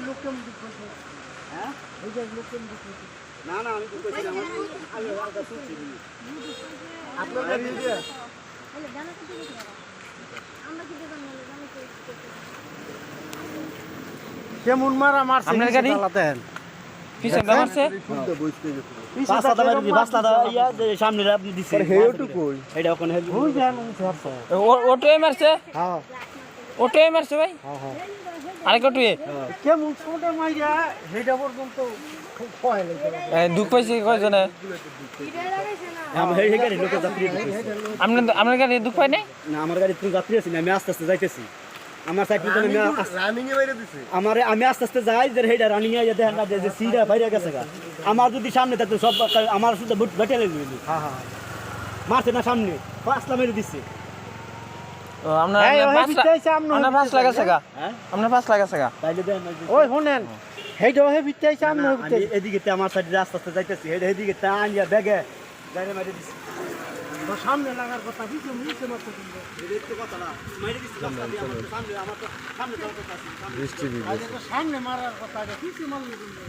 লোক কেমন হ্যাঁ? লোক না না আমি আমি শুনছি আপনার দিয়ে মারা মারছে আপনার গাড়ি? চালাতেন মারছে সামনে আপনি দিছে হেউটুকুই এটা ওখানে হেলু ওই যান স্যার ও- ওটোই মারছে হ্যাঁ। ওটোই মারছে ভাই? হ্যাঁ হ্যাঁ। আরেক ওটুয়ে ছোটে মাইরা সেটা পর্যন্ত খুব ভয় লাগে। দুঃখ পাইছে কয়জনে? আমার এই গাড়ি লোকে আপনার আপনার গাড়ি দুঃখ পাই নাই? না আমার গাড়ি তুমি যাত্রী আছি আমি আস্তে আস্তে যাইতেছি। আমার আমি রানিং এ বাইরে দিছে। আমার আমি আস্তে আস্তে যাই যে হেডা রানিং এ দেখেন না যে সিডা বাইরে গেছে আমার যদি সামনে থাকতো সব আমার শুধু বুট বেটে লেগে গেল হ্যাঁ হ্যাঁ। মারছে না সামনে। পাঁচটা মেরে দিচ্ছে ও, আপনার এই, আপনার পাঁচ আপনার ভিতরে লাগাছে গা? হ্যাঁ? আপনার পাঁচ লাগাছে গা? তাইলে দেন ওই শুনেন হেইটা হে না, ওই আমি ভিতরে এদিকে তে আমার সাইডে আস্তে আস্তে যাইতেছি। হেডে এদিকে তা আনিয়া ব্যাগে গাড়ি মারি দিছি। তো সামনে লাগার কথা কিছু মিলছে না তো কিন্তু। কথা না মারি দিছি রাস্তা দিয়ে আমার সামনে আমার তো সামনে চালাতে পারছি সামনে। আগে তো সামনে মারার কথা আগে কিছু মারলো কিন্তু।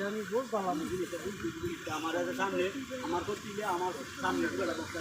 এটা আমি বলতাম আমি আমার একটা সামনে আমার করতে আমার সামনে বক্তা